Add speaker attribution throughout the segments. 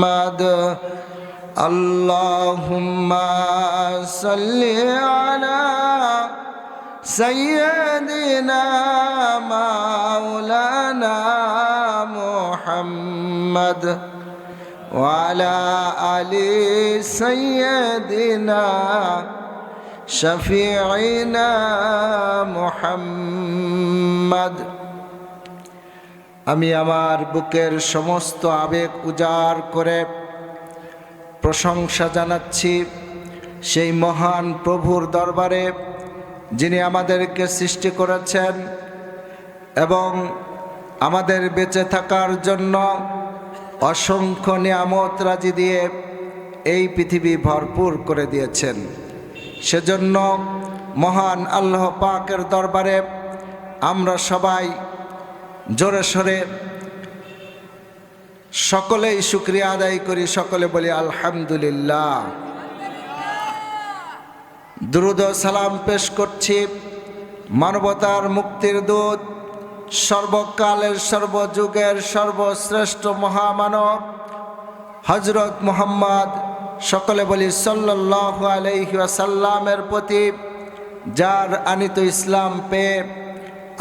Speaker 1: محمد. اللهم صل على سيدنا مولانا محمد وعلى آل سيدنا شفيعنا محمد. আমি আমার বুকের সমস্ত আবেগ উজাড় করে প্রশংসা জানাচ্ছি সেই মহান প্রভুর দরবারে, যিনি আমাদেরকে সৃষ্টি করেছেন এবং আমাদের বেঁচে থাকার জন্য অসংখ্য নিয়ামত রাজি দিয়ে এই পৃথিবী ভরপুর করে দিয়েছেন। সেজন্য মহান আল্লাহ পাকের দরবারে আমরা সবাই জোরে সোরে। সকলেই শুক্রিয়া আদায় করি, সকলে বলি আলহামদুলিল্লাহ। দ্রুত সালাম পেশ করছি, মানবতার মুক্তির দূত, সর্বকালের, সর্বযুগের, সর্বশ্রেষ্ঠ মহামানব হজরত মোহাম্মদ, সকলে বলি সাল্লাহ আলহি আসাল্লামের প্রতি, যার আনিত ইসলাম পেয়ে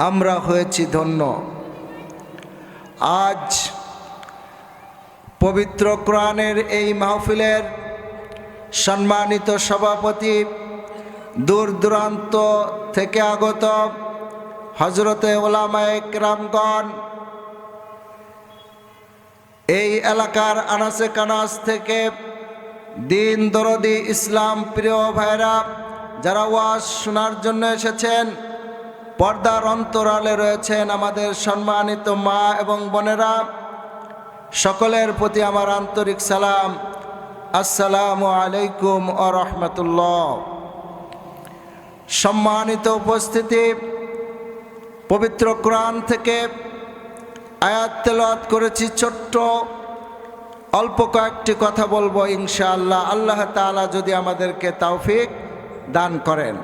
Speaker 1: আমরা হয়েছি ধন্য। আজ পবিত্র কোরআনের এই মাহফিলের সম্মানিত সভাপতি দূর দূরান্ত থেকে আগত হজরতে ওলামায়ে রামগণ এই এলাকার আনাসে কানাস থেকে দিন দরদি ইসলাম প্রিয় ভাইরা, যারা ওয়াজ শোনার জন্য এসেছেন পর্দার অন্তরালে রয়েছেন আমাদের সম্মানিত মা এবং বোনেরা। সকলের প্রতি আমার আন্তরিক সালাম। আসসালামু আলাইকুম ও রহমতুল্লাহ। সম্মানিত উপস্থিতি, পবিত্র কোরআন থেকে আয়াত করেছি ছোট্ট, অল্প কয়েকটি কথা বলব ইনশাআল্লাহ। আল্লাহ তাআলা যদি আমাদেরকে তৌফিক দান করেন।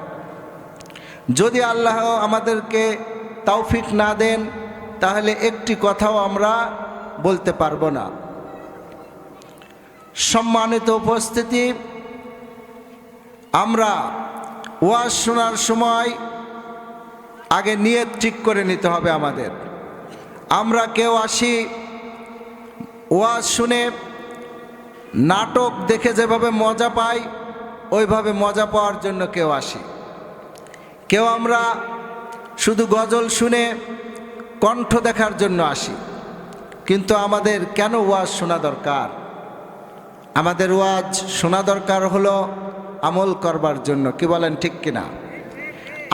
Speaker 1: যদি আল্লাহ আমাদেরকে তৌফিক না দেন, তাহলে একটি কথাও আমরা বলতে পারব না। সম্মানিত উপস্থিতি, আমরা ওয়াজ শোনার সময় আগে নিয়ত ঠিক করে নিতে হবে আমাদের। আমরা কেউ আসি, ওয়াজ শুনে নাটক দেখে যেভাবে মজা পাই, ওইভাবে মজা পাওয়ার জন্য কেউ আসি। কেউ আমরা শুধু গজল শুনে কণ্ঠ দেখার জন্য আসি, কিন্তু আমাদের কেন ওয়াজ শোনা দরকার? আমাদের ওয়াজ শোনা দরকার হলো আমল করবার জন্য, কি বলেন ঠিক কিনা?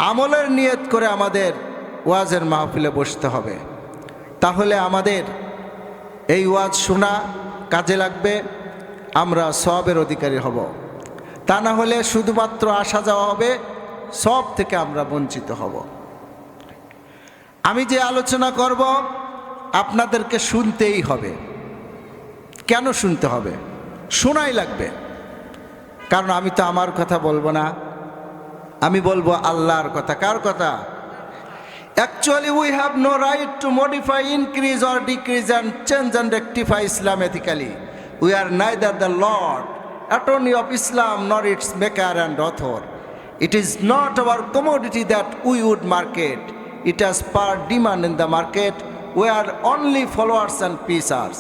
Speaker 1: আমলের নিয়ত করে আমাদের ওয়াজের মাহফিলে বসতে হবে। তাহলে আমাদের এই ওয়াজ শোনা কাজে লাগবে, আমরা সবের অধিকারী হব। তা না হলে শুধুমাত্র আসা যাওয়া হবে সব থেকে আমরা বঞ্চিত হব। আমি যে আলোচনা করব, আপনাদেরকে শুনতেই হবে। কেন শুনতে হবে? শোনাই লাগবে। কারণ আমি তো আমার কথা বলব না। আমি বলব আল্লাহর কথা। কার কথা? Actually we have no right to modify increase or decrease and change and rectify Islam ethically we are neither the lord attorney of Islam nor its maker and author. It is not our commodity that we would market it has per demand in the market we are only followers and pursuers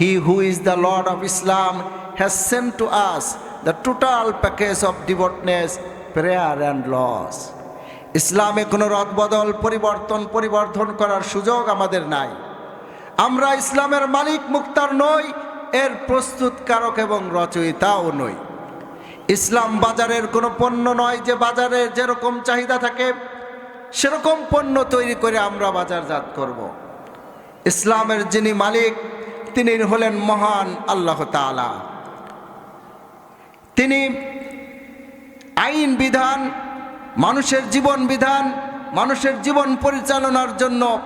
Speaker 1: he who is the lord of Islam has sent to us the total package of devoutness prayer and laws ইসলামে কোনো রদবদল পরিবর্তন পরিবর্তন করার সুযোগ আমাদের নাই আমরা ইসলামের মালিক মুক্তার নই এর প্রস্তুতকারক এবং রচয়িতাও নই ইসলাম বাজারের কোনো পণ্য নয় যে বাজারে যেরকম চাহিদা থাকে, সেরকম পণ্য তৈরি করে আমরা বাজারজাত করব। ইসলামের যিনি মালিক, তিনি হলেন মহান আল্লাহ তাআলা। তিনি আইন বিধান, মানুষের জীবন বিধান, মানুষের জীবন পরিচালনার জন্য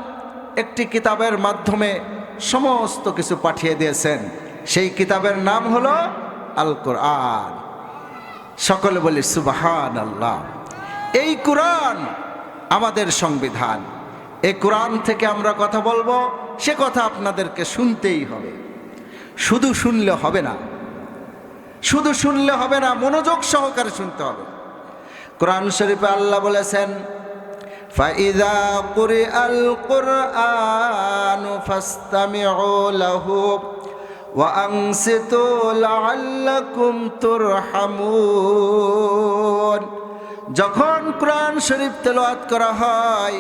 Speaker 1: একটি কিতাবের মাধ্যমে সমস্ত কিছু পাঠিয়ে দিয়েছেন। সেই কিতাবের নাম হলো আল কোরআন সকলে বলি সুবাহান আল্লাহ এই কোরআন আমাদের সংবিধান এই কোরআন থেকে আমরা কথা বলবো সে কথা আপনাদেরকে শুনতেই হবে শুধু শুনলে হবে না শুধু শুনলে হবে না মনোযোগ সহকারে শুনতে হবে কোরআন শরীফে আল্লাহ বলেছেন فإذا قرئ القرآن فاستمعوا له وأنصتوا لعلكم ترحمون যখন কোরআন শরীফ তেলাওয়াত করা হয়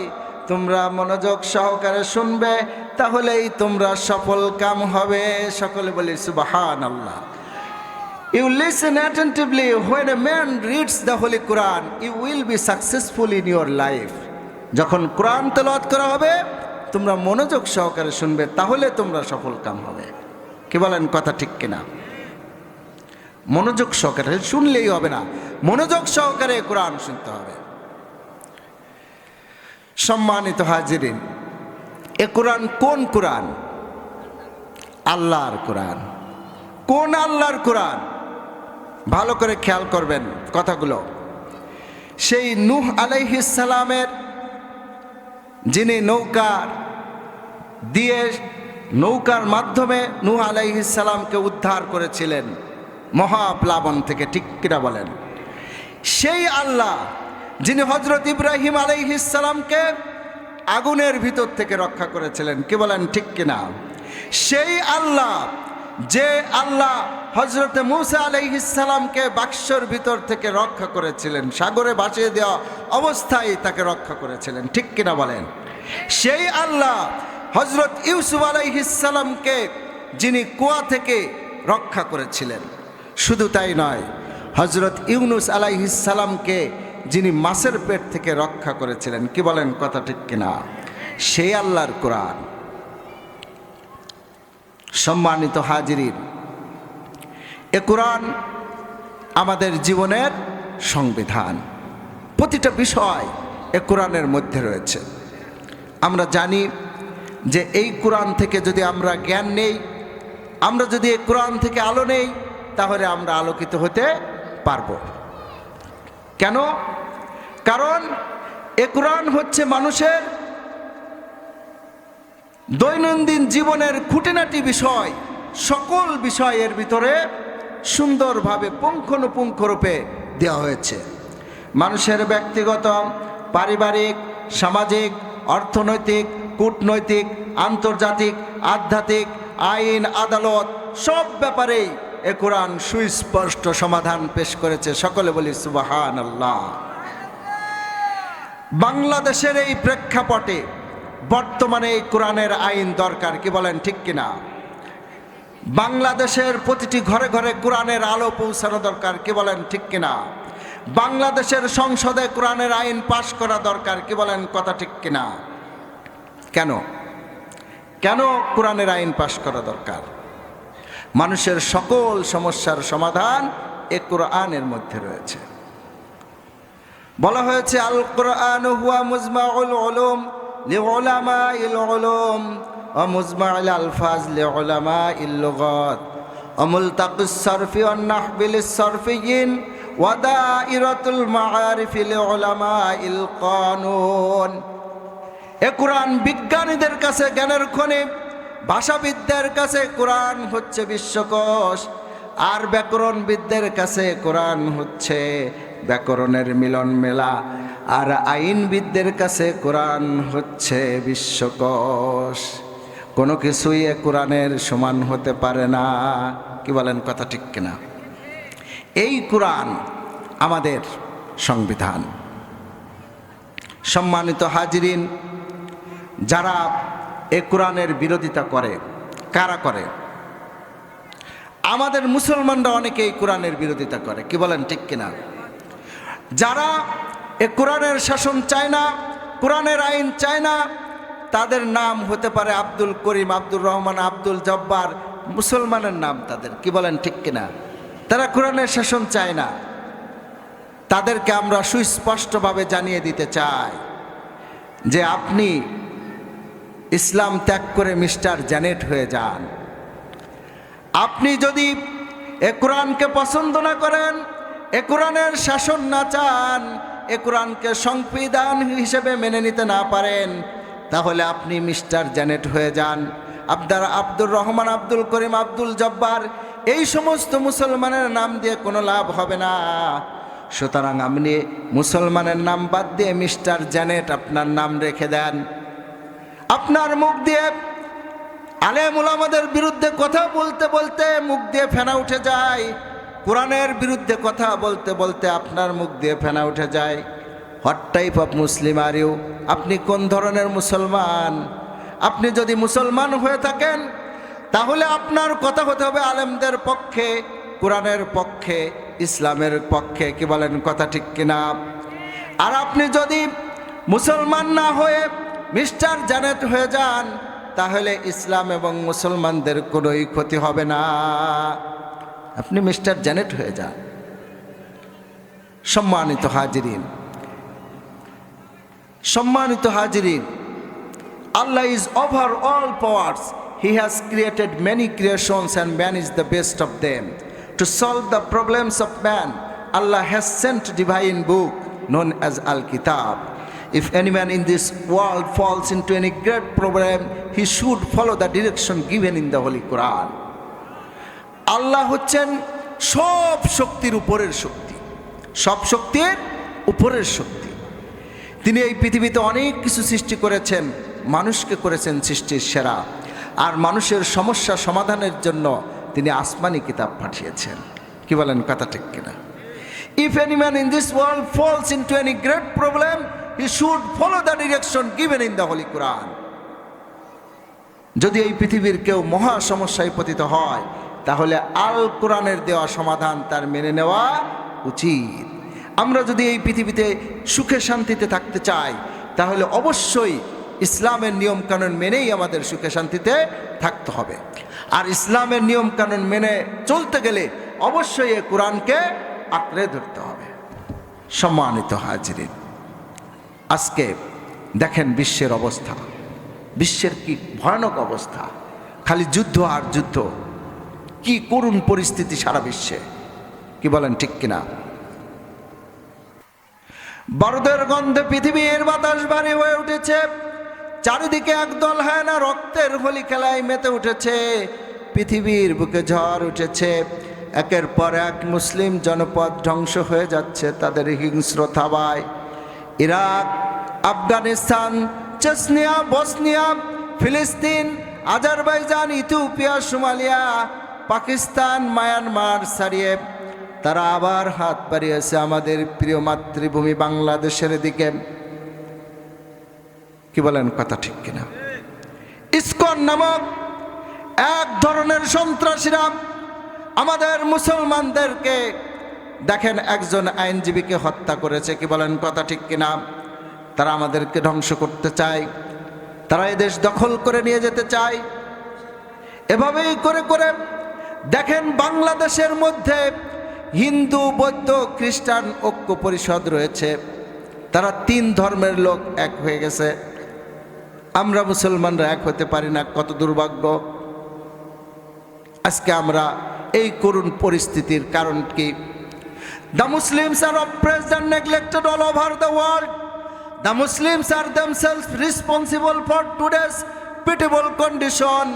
Speaker 1: তোমরা মনোযোগ সহকারে শুনবে তাহলেই তোমরা সফল কাম হবে সকলে বলি সুবাহান আল্লাহ You listen attentively when a man reads the Holy Quran, you will be successful in your life. যখন কোরআন তেলাওয়াত করা হবে তোমরা মনোযোগ সহকারে শুনবে তাহলে তোমরা সফল কাম হবে কি বলেন কথা ঠিক কিনা? মনোযোগ সহকারে শুনলেই হবে না। মনোযোগ সহকারে কোরআন শুনতে হবে। সম্মানিত হাজিরিন, এ কোরআন কোন কোরআন? আল্লাহর কোরআন। কোন আল্লাহর কোরআন? ভালো করে খেয়াল করবেন কথাগুলো। সেই নূহ আলাইহিসালামের যিনি নৌকার দিয়ে নৌকার মাধ্যমে নূহ আলাইহিসালামকে উদ্ধার করেছিলেন মহাপ্লাবন থেকে, ঠিক কিনা বলেন? সেই আল্লাহ যিনি হজরত ইব্রাহিম আলাইহিসালামকে আগুনের ভিতর থেকে রক্ষা করেছিলেন, কি বলেন ঠিক কিনা? সেই আল্লাহ যে আল্লাহ হজরত মুসা আলাইহিসালামকে বাক্সর ভিতর থেকে রক্ষা করেছিলেন, সাগরে বাঁচিয়ে দেওয়া অবস্থায় তাকে রক্ষা করেছিলেন, ঠিক কিনা বলেন? সেই আল্লাহ হজরত ইউসুফ আলাইহিসালামকে যিনি কুয়া থেকে রক্ষা করেছিলেন। শুধু তাই নয় হজরত ইউনুস আলাইহিসালামকে যিনি মাছের পেট থেকে রক্ষা করেছিলেন, কি বলেন কথা ঠিক কিনা? সেই আল্লাহর কোরআন। সম্মানিত হাজিরিন, এ কোরআন আমাদের জীবনের সংবিধান। প্রতিটা বিষয় এ কোরআনের মধ্যে রয়েছে। আমরা জানি যে এই কোরআন থেকে যদি আমরা জ্ঞান নেই, আমরা যদি এই কোরআন থেকে আলো নেই, তাহলে আমরা আলোকিত হতে পারব। কেন? কারণ এ কোরআন হচ্ছে মানুষের দৈনন্দিন জীবনের খুঁটিনাটি বিষয়, সকল বিষয়ের ভিতরে সুন্দরভাবে পুঙ্খানুপুঙ্খ রূপে দেওয়া হয়েছে। মানুষের ব্যক্তিগত, পারিবারিক, সামাজিক, অর্থনৈতিক কূটনৈতিক, আন্তর্জাতিক, আধ্যাত্মিক, আইন, আদালত, সব ব্যাপারেই এ কোরআন সুস্পষ্ট সমাধান পেশ করেছে। সকলে বলি সুবাহান আল্লাহ বাংলাদেশের এই প্রেক্ষাপটে বর্তমানে এই কোরআনের আইন দরকার, কি বলেন ঠিক কিনা? বাংলাদেশের প্রতিটি ঘরে ঘরে কোরআনের আলো পৌঁছানো দরকার, কি বলেন ঠিক কিনা? বাংলাদেশের সংসদে কোরআনের আইন পাশ করা দরকার, কি বলেন কথা ঠিক কিনা? কেন? কেন কোরআনের আইন পাশ করা দরকার? মানুষের সকল সমস্যার সমাধান এ কোরআনের মধ্যে রয়েছে। বলা হয়েছে আল কোরআন হুয়া মুজমাউল লে লিউলামা ইল আলম ও মুজমা আল আলফাজ লিউলামা ইল লুগত অমুলতাক সরফি অন্নাহ বিল সরফিয়িন ওয়াদাইরাতুল মাআরিফি ওলামা ইল কানুন। এ কোরআন বিজ্ঞানীদের কাছে, জ্ঞানের খনি, ভাষাবিদদের কাছে কোরআন হচ্ছে বিশ্বকোষ, আর ব্যাকরণবিদদের কাছে কোরআন হচ্ছে ব্যাকরণের মিলন মেলা, আর আইনবিদদের কাছে কোরআন হচ্ছে বিশ্বকোষ। কোনো কিছুই এ কোরআনের সমান হতে পারে না। কি বলেন কথা ঠিক কিনা? এই কোরআন আমাদের সংবিধান। সম্মানিত হাজিরিন যারা এ কোরআনের বিরোধিতা করে, কারা করে? আমাদের মুসলমানরা অনেকে এই কোরআনের বিরোধিতা করে, কি বলেন ঠিক কিনা? যারা এ কোরআনের শাসন চায় না, কোরআনের আইন চায় না, তাদের নাম হতে পারে আব্দুল করিম, আব্দুর রহমান, আব্দুল জব্বার, মুসলমানের নাম তাদের, কি বলেন ঠিক কিনা? তারা কোরআনের শাসন চায় না। তাদেরকে আমরা সুস্পষ্টভাবে জানিয়ে দিতে চাই যে আপনি ইসলাম ত্যাগ করে মিস্টার জ্যানেট হয়ে যান। আপনি যদি এ কোরআনকে পছন্দ না করেন, এ কোরআনের শাসন না চান, এ কোরআনকে সংবিধান হিসেবে মেনে নিতে না পারেন, তাহলে আপনি মিস্টার জ্যানেট হয়ে যান। আব্দার আব্দুর রহমান, আব্দুল করিম, আব্দুল জব্বার, এই সমস্ত মুসলমানের নাম দিয়ে কোনো লাভ হবে না। সুতরাং আপনি মুসলমানের নাম বাদ দিয়ে মিস্টার জ্যানেট আপনার নাম রেখে দেন। আপনার মুখ দিয়ে আলেম ওলামাদের বিরুদ্ধে কথা বলতে বলতে মুখ দিয়ে ফেনা উঠে যায়। কোরআনের বিরুদ্ধে কথা বলতে বলতে আপনার মুখ দিয়ে ফেনা উঠে যায়। What type of Muslim are you আপনি কোন ধরনের মুসলমান? আপনি যদি মুসলমান হয়ে থাকেন, তাহলে আপনার কথা হতে হবে আলেমদের পক্ষে, কোরআনের পক্ষে, ইসলামের পক্ষে। কি বলেন কথা ঠিক কিনা? আর আপনি যদি মুসলমান না হয়ে মিস্টার জানেট হয়ে যান, তাহলে ইসলাম এবং মুসলমানদের কোনোই ক্ষতি হবে না। আপনি মিস্টার জানেট হয়ে যান। সম্মানিত হাজিরিন সম্মানিত হাজিরিন, Allah is over all powers he has created many creations and man is the best of them to solve the problems of man Allah has sent divine book known as al Kitab. If any man in this world falls into any great problem, he should follow the direction given in the Holy Quran. আল্লাহ হচ্ছেন সব শক্তির উপরের শক্তি সব শক্তির উপরের শক্তি। তিনি এই পৃথিবীতে অনেক কিছু সৃষ্টি করেছেন মানুষকে করেছেন সৃষ্টির সেরা। আর মানুষের সমস্যা সমাধানের জন্য তিনি আসমানি কিতাব পাঠিয়েছেন। কি বলেন কথা ঠিক কিনা? If any man in this world falls into any great problem he should follow the direction given in the holy Quran যদি এই পৃথিবীর কেউ মহা সমস্যায় পতিত হয়, তাহলে আল কোরআনের দেওয়া সমাধান তার মেনে নেওয়া উচিত। আমরা যদি এই পৃথিবীতে সুখে শান্তিতে থাকতে চাই, তাহলে অবশ্যই ইসলামের নিয়মকানুন মেনেই আমাদের সুখে শান্তিতে থাকতে হবে। আর ইসলামের নিয়মকানুন মেনে চলতে গেলে অবশ্যই এ কোরআনকে আঁকড়ে ধরতে হবে। সম্মানিত হাজিরিন আজকে দেখেন বিশ্বের অবস্থা। বিশ্বের কি ভয়ানক অবস্থা। খালি যুদ্ধ আর যুদ্ধ। কি করুণ পরিস্থিতি সারা বিশ্বে। কি বলেন ঠিক কিনা? বারুদের গন্ধে পৃথিবীর বাতাস ভারী হয়ে উঠেছে। চারিদিকে একদল হয় না রক্তের হোলি খেলায় মেতে উঠেছে। পৃথিবীর বুকে ঝড় উঠেছে। একের পর এক মুসলিম জনপদ ধ্বংস হয়ে যাচ্ছে তাদের হিংস্র থাবায়। ইরাক, আফগানিস্তান, চেসনিয়া, বসনিয়া, ফিলিস্তিন, Azerbaijan, Ethiopia, Somalia, Pakistan, Myanmar সারিয়ে তারা আবার হাত পাড়িয়েছে আমাদের প্রিয় মাতৃভূমি বাংলাদেশের দিকে। কি বলেন কথা ঠিক কিনা? ইস্কন নামক এক ধরনের সন্ত্রাসীরা আমাদের মুসলমানদেরকে দেখেন একজন আইনজীবীকে হত্যা করেছে, কি বলেন কথা ঠিক কিনা? তারা আমাদেরকে ধ্বংস করতে চায়, তারা এই দেশ দখল করে নিয়ে যেতে চায়। এভাবেই করে করে দেখেন বাংলাদেশের মধ্যে হিন্দু, বৌদ্ধ, খ্রিস্টান ঐক্য পরিষদ রয়েছে। তারা তিন ধর্মের লোক এক হয়ে গেছে। আমরা মুসলমানরা এক হতে পারি না, কত দুর্ভাগ্য। আজকে আমরা এই করুণ পরিস্থিতির কারণ কি? The Muslims are oppressed and neglected all over the world. The Muslims are themselves responsible for today's pitiable condition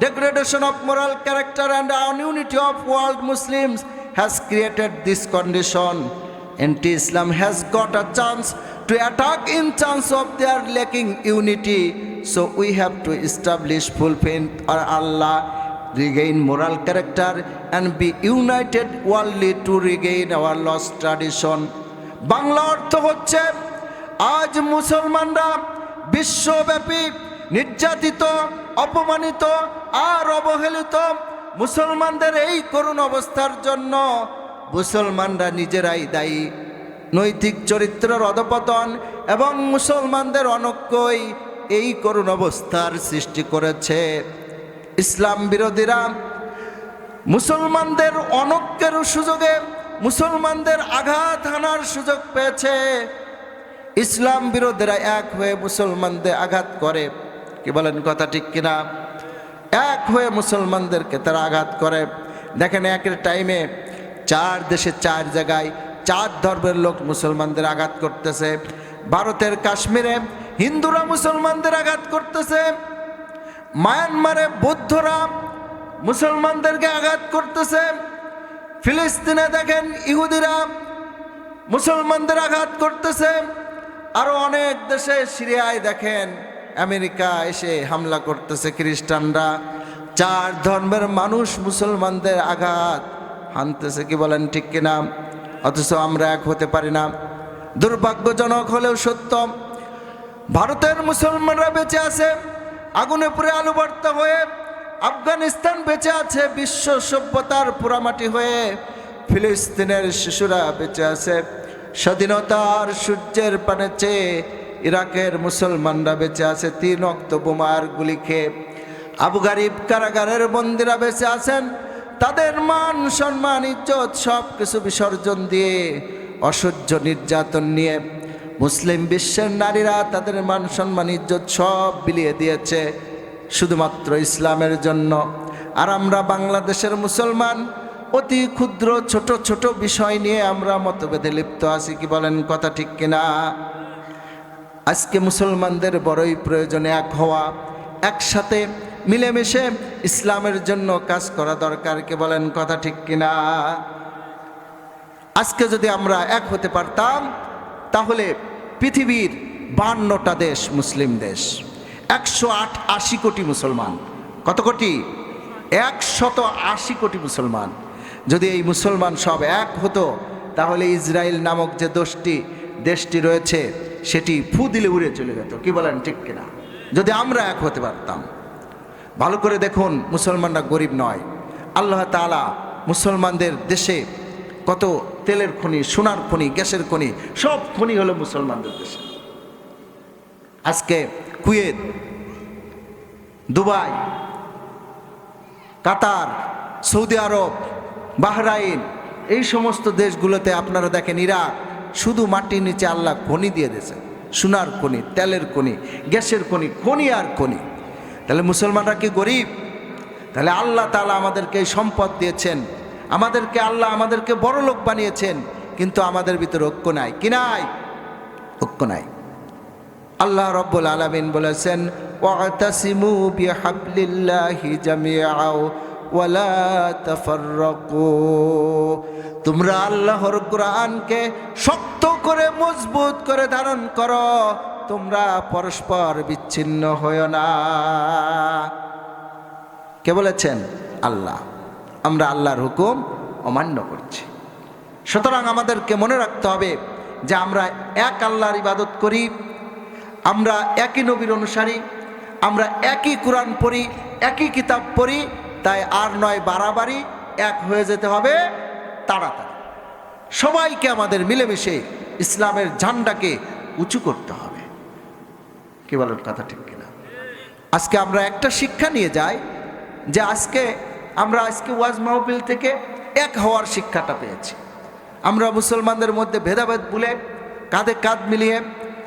Speaker 1: degradation of moral character and unity of world muslims has created this condition anti-islam has got a chance to attack in chance of their lacking unity so we have to establish faith on allah regain moral character and be united worldly to regain our lost tradition. Bangla অর্থ হচ্ছে, আজ মুসলমানরা বিশ্বব্যাপী, নির্যাতিত, অপমানিত আর অবহেলিত মুসলমানদের এই করুণ অবস্থার জন্য মুসলমানরা নিজেরাই দায়ী। নৈতিক চরিত্রের অধপতন এবং মুসলমানদের অনৈক্যই এই করুণ অবস্থার সৃষ্টি করেছে। ইসলাম বিরোধীরা মুসলমানদের অনৈক্যের সুযোগে মুসলমানদের আঘাত হানার সুযোগ পেয়েছে। ইসলাম বিরোধীরা এক হয়ে মুসলমানদের আঘাত করে। কি বলেন কথা ঠিক কিনা? এক হয়ে মুসলমানদেরকে তারা আঘাত করে। দেখেন একের টাইমে চার দেশে চার জায়গায় চার ধর্মের লোক মুসলমানদের আঘাত করতেছে। ভারতের কাশ্মীরে হিন্দুরা মুসলমানদের আঘাত করতেছে। মায়ানমারে বৌদ্ধরা মুসলমানদেরকে আঘাত করতেছে। ফিলিস্তিনে দেখেন ইহুদিরা মুসলমানদের আঘাত করতেছে। আরও অনেক দেশে সিরিয়ায় দেখেন আমেরিকা এসে হামলা করতেছে খ্রিস্টানরা। চার ধর্মের মানুষ মুসলমানদের আঘাত হানতেছে কি বলেন ঠিক কিনা? অথচ আমরা এক হতে পারি না। দুর্ভাগ্যজনক হলেও সত্য। ভারতের মুসলমানরা বেঁচে আছে। আগুনে পুরে আলু ভর্তা হয়ে আফগানিস্তান বেঁচে আছে, বিশ্ব সভ্যতার পোড়ামাটি হয়ে ফিলিস্তিনের শিশুরা বেঁচে আছে। স্বাধীনতার সূর্যের পানে চেয়ে ইরাকের মুসলমানরা বেঁচে আছে, তিন অক্ত বোমার গুলি খেয়ে। আবু গারিব কারাগারের বন্দিরা বেঁচে আছেন, তাদের মান, সম্মান, ইজ্জত সব কিছু বিসর্জন দিয়ে, অসহ্য নির্যাতন নিয়ে। মুসলিম বিশ্বের নারীরা তাদের মান সম্মান, ইজ্জত সব বিলিয়ে দিয়েছে, শুধুমাত্র ইসলামের জন্য। আর আমরা বাংলাদেশের মুসলমান, অতি ক্ষুদ্র, ছোট ছোট বিষয় নিয়ে আমরা মতভেদে লিপ্ত আছি, কি বলেন কথা ঠিক কিনা? আজকে মুসলমানদের বড়ই প্রয়োজনে এক হওয়া, একসাথে মিলেমিশে ইসলামের জন্য কাজ করা দরকার, কে বলেন কথা ঠিক কিনা? আজকে যদি আমরা এক হতে পারতাম, তাহলে পৃথিবীর বান্নটা দেশ মুসলিম দেশ। একশো আট আশি কোটি মুসলমান। কত কোটি? একশত আশি কোটি মুসলমান। যদি এই মুসলমান সব এক হতো, তাহলে ইসরায়েল নামক যে দোষটি দেশটি রয়েছে, সেটি ফু দিলে উড়ে চলে যেত। কি বলেন, ঠিক কিনা? যদি আমরা এক হতে পারতাম। ভালো করে দেখুন, মুসলমানরা গরিব নয়। আল্লাহ তাআলা মুসলমানদের দেশে কত তেলের খনি, সোনার খনি, গ্যাসের খনি, সব খনি হলো মুসলমানদের দেশে। আজকে কুয়েত, দুবাই, কাতার, সৌদি আরব, বাহরাইন, এই সমস্ত দেশগুলোতে আপনারা দেখেন ইরাক শুধু মাটির নিচে আল্লাহ খনি দিয়ে দিয়েছে। সোনার খনি, তেলের খনি, গ্যাসের খনি খনি আর খনি। তাহলে মুসলমানরা কি গরিব? তাহলে আল্লাহ তালা আমাদেরকে সম্পদ দিয়েছেন। আমাদেরকে আল্লাহ আমাদেরকে বড় লোক বানিয়েছেন, কিন্তু আমাদের ভিতরে ঐক্য নাই। কি নাই? ঐক্য নাই। আল্লাহ রব্বুল আলামিন বলেছেন, ওয়াতাসিমু বিহাবলিল্লাহি জামিআও ওয়ালা তাফাররাকু। তোমরা আল্লাহর কোরআনকে শক্ত করে মজবুত করে ধারণ করো, তোমরা পরস্পর বিচ্ছিন্ন হয়েও না। কে বলেছেন? আল্লাহ। আমরা আল্লাহর হুকুম অমান্য করছি। সুতরাং আমাদেরকে মনে রাখতে হবে যে আমরা এক আল্লাহর ইবাদত করি, আমরা একই নবীর অনুসারী, আমরা একই কোরআন পড়ি, একই কিতাব পড়ি, তাই আর নয় বাড়াবাড়ি, এক হয়ে যেতে হবে তাড়াতাড়ি। সবাইকে আমাদের মিলেমিশে ইসলামের ঝান্ডাকে উঁচু করতে হবে। কি বলেন কথা ঠিক কিনা? আজকে আমরা একটা শিক্ষা নিয়ে যাই যে আজকে আমরা আজকে ওয়াজ মাহফিল থেকে এক হওয়ার শিক্ষাটা পেয়েছি আমরা মুসলমানদের মধ্যে ভেদাভেদ ভুলে, কাঁধে কাঁধ মিলিয়ে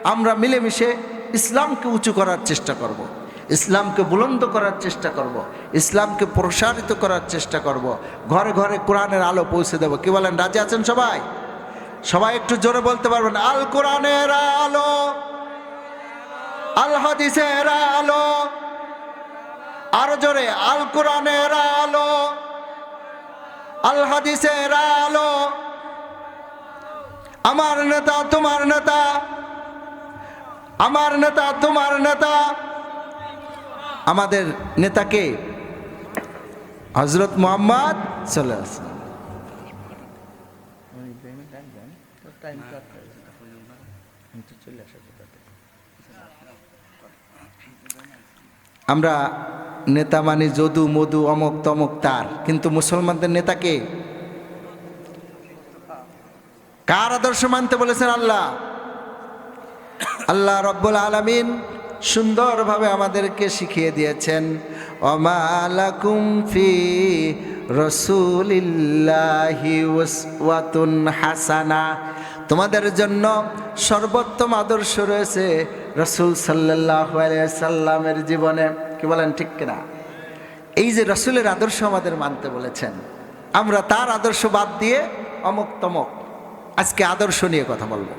Speaker 1: আমরা মিলেমিশে ইসলামকে উঁচু করার চেষ্টা করব। ইসলামকে বুলন্দ করার চেষ্টা করব। ইসলামকে প্রসারিত করার চেষ্টা করব। ঘরে ঘরে কোরআনের আলো পৌঁছে দেবো কি বলেন, রাজি আছেন সবাই সবাই একটু জোরে বলতে পারবেন, আল কোরআনের আলো, আল হাদিসের আলো আরও জোরে, আল কোরআনের আলো, আল হাদিসের আলো। আমার নেতা, তোমার নেতা, আমার নেতা, তোমার নেতা। আমাদের নেতাকে হজরত মোহাম্মদ আলাইহি আমরা নেতা মানে যদু, মধু, অমক, তমক তার। কিন্তু মুসলমানদের নেতাকে কার আদর্শ মানতে বলেছেন আল্লাহ? আল্লাহ রব্বুল আলমিন সুন্দরভাবে আমাদেরকে শিখিয়ে দিয়েছেন অমালাকুম ফি হাসানা। তোমাদের জন্য সর্বোত্তম আদর্শ রয়েছে রসুল সাল্লাহ সাল্লামের জীবনে। কি বলেন, ঠিক কিনা? এই যে রসুলের আদর্শ আমাদের মানতে বলেছেন, আমরা তার আদর্শ বাদ দিয়ে অমুক তমক আজকে আদর্শ নিয়ে কথা বলব।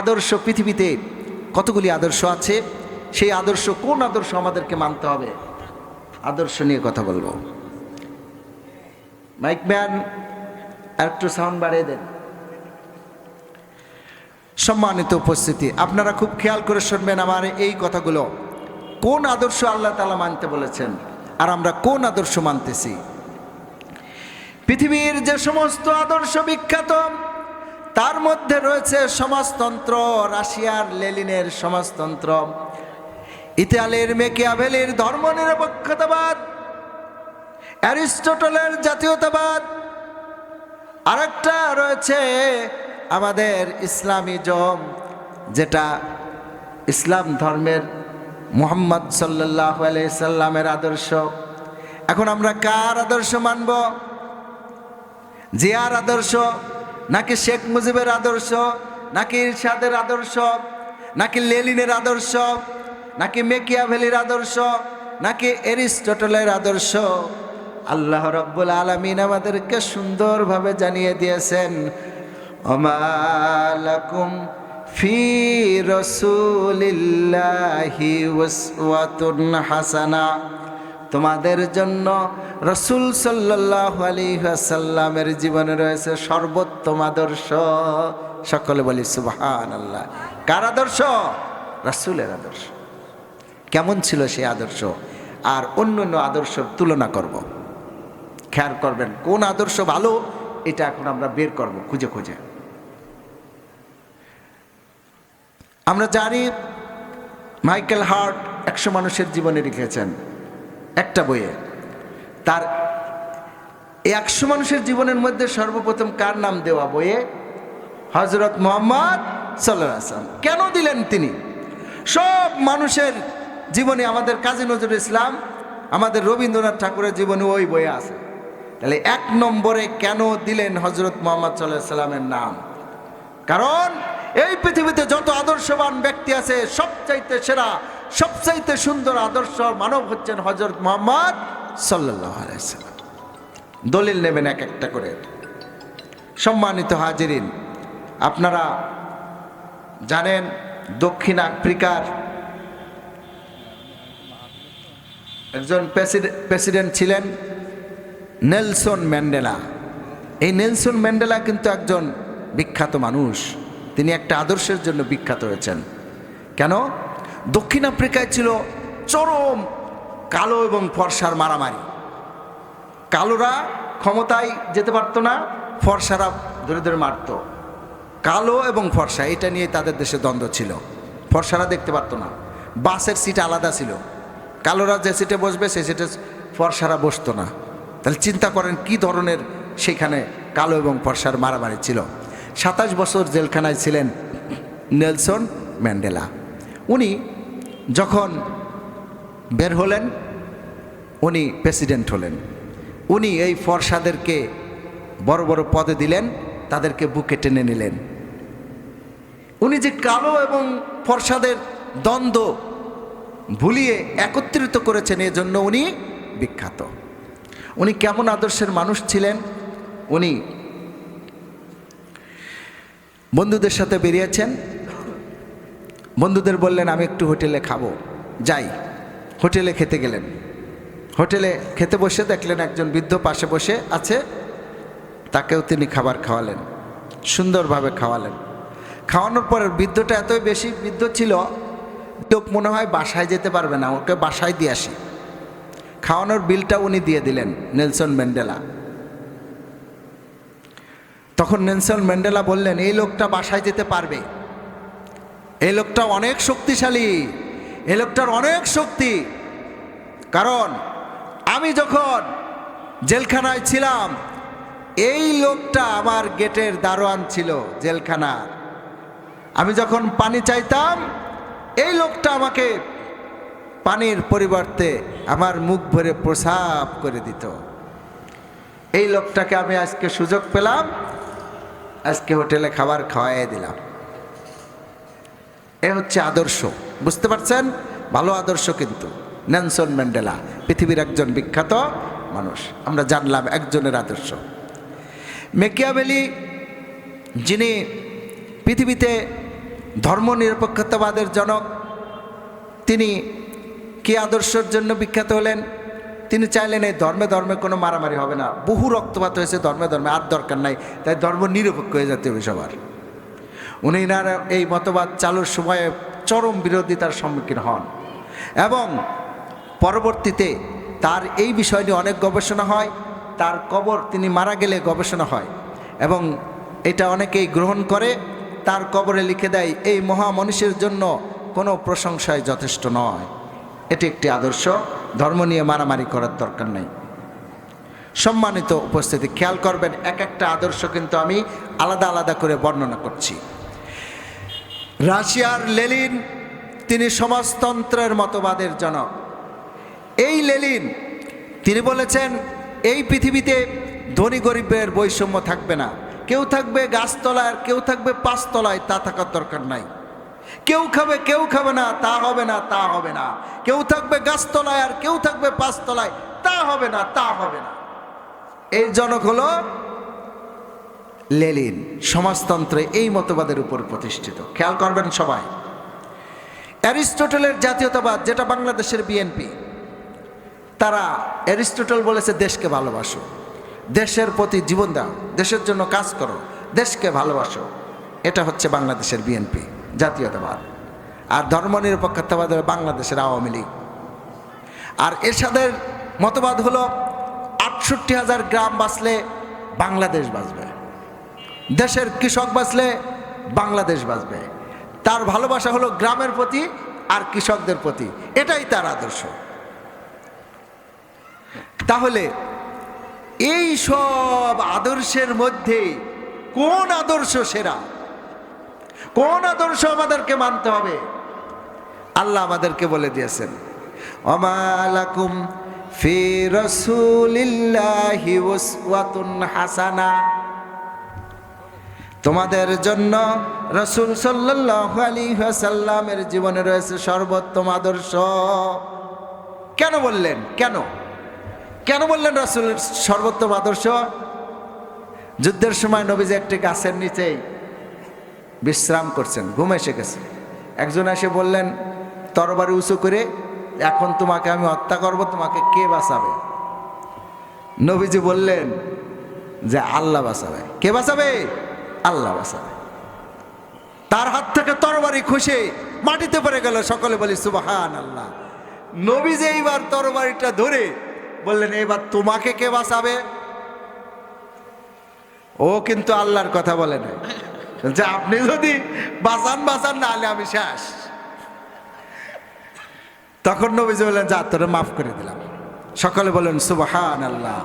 Speaker 1: আদর্শ পৃথিবীতে কতগুলি আদর্শ আছে, সেই আদর্শ কোন আদর্শ আমাদেরকে মানতে হবে? আদর্শ নিয়ে কথা বলব। মাইক ম্যান, একটু সাউন্ড বাড়িয়ে দেন। সম্মানিত উপস্থিতি, আপনারা খুব খেয়াল করে শুনবেন আমার এই কথাগুলো। কোন আদর্শ আল্লাহ তালা মানতে বলেছেন? আর আমরা কোন আদর্শ মানতেছি? পৃথিবীর যে সমস্ত আদর্শ বিখ্যাত, তার মধ্যে রয়েছে সমাজতন্ত্র, রাশিয়ার লেলিনের সমাজতন্ত্র, ইতালির মেকিয়াভেলির ধর্মনিরপেক্ষতাবাদ, অ্যারিস্টটলের জাতীয়তাবাদ, আরেকটা রয়েছে আমাদের ইসলামিজম যেটা ইসলাম ধর্মের মুহাম্মদ সাল্লাহ সাল্লামের আদর্শ। এখন আমরা কার আদর্শ মানব? জিয়ার আদর্শ? নাকি শেখ মুজিবের আদর্শ? নাকি ইরশাদের আদর্শ? নাকি লেলিনের আদর্শ? নাকি মেকিয়াভেলির আদর্শ? নাকি এরিস্টটলের আদর্শ? আল্লাহ রব্বুল আলমিন আমাদেরকে সুন্দরভাবে জানিয়ে দিয়েছেন অমালাকুম ফি রসুলিল্লাহি উসওয়াতুন হাসানা। তোমাদের জন্য রসুল সাল্লাহ আলী জীবনে রয়েছে সর্বোত্তম আদর্শ। সকলে বলি সুবাহান আল্লাহ কার আদর্শ? রসুলের আদর্শ। কেমন ছিল সেই আদর্শ? আর অন্য অন্য আদর্শের তুলনা করব। খেয়াল করবেন, কোন আদর্শ ভালো, এটা এখন আমরা বের করব খুঁজে খুঁজে। আমরা জানি মাইকেল হার্ট একশো মানুষের জীবনে লিখেছেন, একটা বইয়ে। তার এই একশো মানুষের জীবনের মধ্যে সর্বপ্রথম কার নাম দেওয়া বইয়ে? হজরত মোহাম্মদ সাল্লাহ কেন দিলেন তিনি? সব মানুষের জীবনে আমাদের কাজী নজরুল ইসলাম, আমাদের রবীন্দ্রনাথ ঠাকুরের জীবনে ওই বইয়ে আছে। তাহলে এক নম্বরে কেন দিলেন হজরত মোহাম্মদ সাল্লাহ সাল্লামের নাম? কারণ এই পৃথিবীতে যত আদর্শবান ব্যক্তি আছে, সবচাইতে সেরা, সবচাইতে সুন্দর আদর্শ মানব হচ্ছেন হজরত মোহাম্মদ আলাইসাল্লাম দলিল নেবেন এক একটা করে। সম্মানিত হাজিরিন, আপনারা জানেন দক্ষিণ আফ্রিকার একজন প্রেসিডেন্ট ছিলেন নেলসন ম্যান্ডেলা। এই নেলসন ম্যান্ডেলা কিন্তু একজন বিখ্যাত মানুষ। তিনি একটা আদর্শের জন্য বিখ্যাত হয়েছেন। কেন? দক্ষিণ আফ্রিকায় ছিল চরম কালো এবং ফর্সার মারামারি। কালোরা ক্ষমতায় যেতে পারতো না, ফর্সারা ধরে ধরে মারত। কালো এবং ফর্সা, এটা নিয়ে তাদের দেশে দ্বন্দ্ব ছিল। ফর্সারা দেখতে পারতো না। বাসের সিট আলাদা ছিল। কালোরা যে সিটে বসবে, সেই সিটে ফর্সারা বসতো না। তাহলে চিন্তা করেন কি ধরনের সেখানে কালো এবং ফর্সার মারামারি ছিল। সাতাশ বছর জেলখানায় ছিলেন নেলসন ম্যান্ডেলা। উনি যখন বের হলেন, উনি প্রেসিডেন্ট হলেন। উনি এই ফর্সাদেরকে বড় বড় পদে দিলেন, তাদেরকে বুকে টেনে নিলেন। উনি যে কালো এবং ফর্সাদের দ্বন্দ্ব ভুলিয়ে একত্রিত করেছেন, এজন্য উনি বিখ্যাত। উনি কেমন আদর্শের মানুষ ছিলেন? উনি বন্ধুদের সাথে বেরিয়েছেন। বন্ধুদের বললেন, আমি একটু হোটেলে খাব। যাই, হোটেলে খেতে গেলেন। হোটেলে খেতে বসে দেখলেন একজন বৃদ্ধ পাশে বসে আছে। তাকেও তিনি খাবার খাওয়ালেন, সুন্দরভাবে খাওয়ালেন। খাওয়ানোর পরে বৃদ্ধটা এতই বেশি বৃদ্ধ ছিল, লোক মনে হয় বাসায় যেতে পারবে না, ওকে বাসায় দিয়ে আসি। খাওয়ানোর বিলটা উনি দিয়ে দিলেন, নেলসন ম্যান্ডেলা। তখন নেলসন ম্যান্ডেলা বললেন, এই লোকটা বাসায় যেতে পারবে। এই লোকটা অনেক শক্তিশালী। এই লোকটার অনেক শক্তি। কারণ আমি যখন জেলখানায় ছিলাম, এই লোকটা আমার গেটের দারোয়ান ছিল জেলখানা আমি যখন পানি চাইতাম, এই লোকটা আমাকে পানির পরিবর্তে আমার মুখ ভরে প্রসাব করে দিত। এই লোকটাকে আমি আজকে সুযোগ পেলাম। আজকে হোটেলে খাবার খাওয়াই দিলাম। এ হচ্ছে আদর্শ, বুঝতে পারছেন? ভালো আদর্শ কিন্তু। নেনসন ম্যান্ডেলা, পৃথিবীর একজন বিখ্যাত মানুষ। আমরা জানলাম একজনের আদর্শ। মেকিয়াবেলি যিনি পৃথিবীতে ধর্মনিরপেক্ষতাবাদের জনক, তিনি কি আদর্শের জন্য বিখ্যাত হলেন? তিনি চাইলেন এই ধর্মে ধর্মে কোনো মারামারি হবে না। বহু রক্তপাত হয়েছে ধর্মে ধর্মে, আর দরকার নাই। তাই ধর্ম নিরপেক্ষ হয়ে যেতে হবে সবার। উনি ইনার এই মতবাদ চালুর সময়ে চরম বিরোধিতার সম্মুখীন হন। এবং পরবর্তীতে তার এই বিষয় নিয়ে অনেক গবেষণা হয়। তার কবর তিনি মারা গেলে গবেষণা হয়। এবং এটা অনেকেই গ্রহণ করে। তার কবরে লিখে দেয়, এই মহামনীষের জন্য কোনো প্রশংসায় যথেষ্ট নয়। এটি একটি আদর্শ। ধর্ম নিয়ে মারামারি করার দরকার নেই। সম্মানিত উপস্থিতি, খেয়াল করবেন, এক একটা আদর্শ কিন্তু আমি আলাদা আলাদা করে বর্ণনা করছি। রাশিয়ার লেলিন তিনি সমাজতন্ত্রের মতবাদের জনক। এই লেলিন তিনি বলেছেন, এই পৃথিবীতে ধনী গরিবের বৈষম্য থাকবে না। কেউ থাকবে গাছতলায় আর কেউ থাকবে পাঁচতলায়, তা থাকার দরকার নাই। কেউ খাবে কেউ খাবে না, তা হবে না, তা হবে না। কেউ থাকবে গাছতলায় আর কেউ থাকবে পাঁচতলায়, তা হবে না, তা হবে না। এই জনক হলো লেলিন সমাজতন্ত্রে এই মতবাদের উপর প্রতিষ্ঠিত। খেয়াল করবেন সবাই। অ্যারিস্টটলের জাতীয়তাবাদ, যেটা বাংলাদেশের বিএনপি, তারা অ্যারিস্টটল বলেছে, দেশকে ভালোবাসো। দেশের প্রতি জীবন দাও। দেশের জন্য কাজ করো। দেশকে ভালোবাসো। এটা হচ্ছে বাংলাদেশের বিএনপি। জাতীয়তাবাদ। আর ধর্মনিরপেক্ষতাবাদ হবে বাংলাদেশের আওয়ামী লীগ। আর এরশাদের মতবাদ হলো, আটষট্টি হাজার গ্রাম বাঁচলে বাংলাদেশ বাঁচবে। দেশের কৃষক বাঁচলে বাংলাদেশ বাঁচবে। তার ভালোবাসা হলো গ্রামের প্রতি আর কৃষকদের প্রতি। এটাই তার আদর্শ। তাহলে এই সব আদর্শের মধ্যে কোন আদর্শ সেরা? কোন আদর্শ আমাদেরকে মানতে হবে? আল্লাহ আমাদেরকে বলে দিয়েছেন অমালাকুম ফি হাসানা। তোমাদের জন্য রসুল আলাইহি ওয়াসাল্লামের জীবনে রয়েছে সর্বোত্তম আদর্শ। কেন বললেন? কেন? কেন বললেন রসুল সর্বোত্তম আদর্শ? যুদ্ধের সময় নবীজি একটি গাছের নিচেই বিশ্রাম করছেন, ঘুম এসে গেছে। একজন এসে বললেন, তরবারি উঁচু করে এখন তোমাকে আমি হত্যা করব, তোমাকে কে বাঁচাবে? নবীজি বললেন যে, আল্লাহ বাঁচাবে। কে বাঁচাবে? আল্লাহ বাঁচাবে। তার হাত থেকে তরবারি খুশে মাটিতে পড়ে গেল, সকলে বলি সুবাহান আল্লাহ নবী যে এইবার তরবারিটা ধরে বললেন, এবার তোমাকে কে বাঁচাবে? ও কিন্তু আল্লাহর কথা বলে না। যে আপনি যদি বাঁচান বাঁচান না আমি শেষ। তখন নবীজি বললেন, যা, তোরে মাফ করে দিলাম। সকলে বলেন সুবাহান আল্লাহ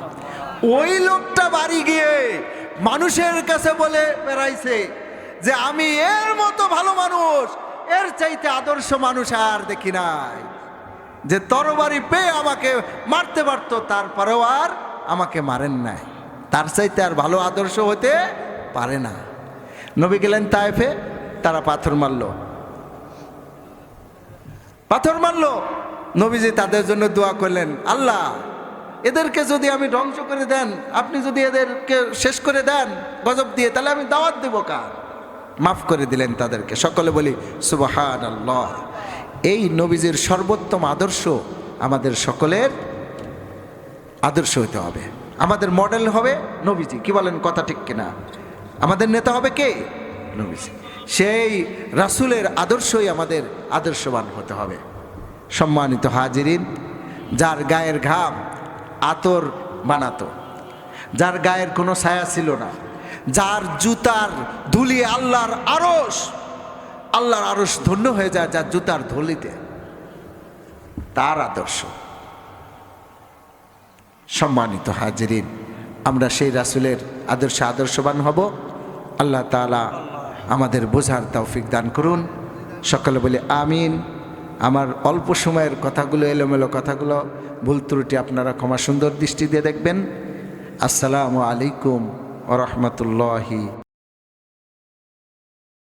Speaker 1: ওই লোকটা বাড়ি গিয়ে মানুষের কাছে বলে বেড়াইছে যে, আমি এর মতো ভালো মানুষ, এর চাইতে আদর্শ মানুষ আর দেখি নাই। যে তরবারি পেয়ে আমাকে মারতে পারতো, তারপরেও আর আমাকে মারেন নাই। তার চাইতে আর ভালো আদর্শ হতে পারে না। নবী গেলেন তায়েফে, তারা পাথর মারলো। পাথর মারলো। নবীজি তাদের জন্য দোয়া করলেন, আল্লাহ, এদেরকে যদি আমি ধ্বংস করে দেন, আপনি যদি এদেরকে শেষ করে দেন, গজব দিয়ে, তাহলে আমি দাওয়াত দেব কার? মাফ করে দিলেন তাদেরকে। সকলে বলি সুবাহান আল্লাহ এই নবীজির সর্বোত্তম আদর্শ আমাদের সকলের আদর্শ হতে হবে। আমাদের মডেল হবে নবীজি। কি বলেন, কথা ঠিক কিনা? আমাদের নেতা হবে কে? নবীজি সেই রাসুলের আদর্শই আমাদের আদর্শবান হতে হবে। সম্মানিত হাজিরিন, যার গায়ের ঘাম আতর বানাতো, যার গায়ের কোনো ছায়া ছিল না, যার জুতার ধুলি আল্লাহর আরস আল্লাহর আরস ধন্য হয়ে যায় যার জুতার ধুলিতে। তার আদর্শ। সম্মানিত হাজিরিন, আমরা সেই রাসুলের আদর্শ আদর্শবান হব। আল্লাহ তালা আমাদের বোঝার তৌফিক দান করুন। সকলে বলে আমিন। আমার অল্প সময়ের কথাগুলো, এলোমেলো কথাগুলো, ভুল ত্রুটি আপনারা ক্ষমা সুন্দর দৃষ্টি দিয়ে দেখবেন। আসসালামু আলাইকুম ও রহমতুল্লাহি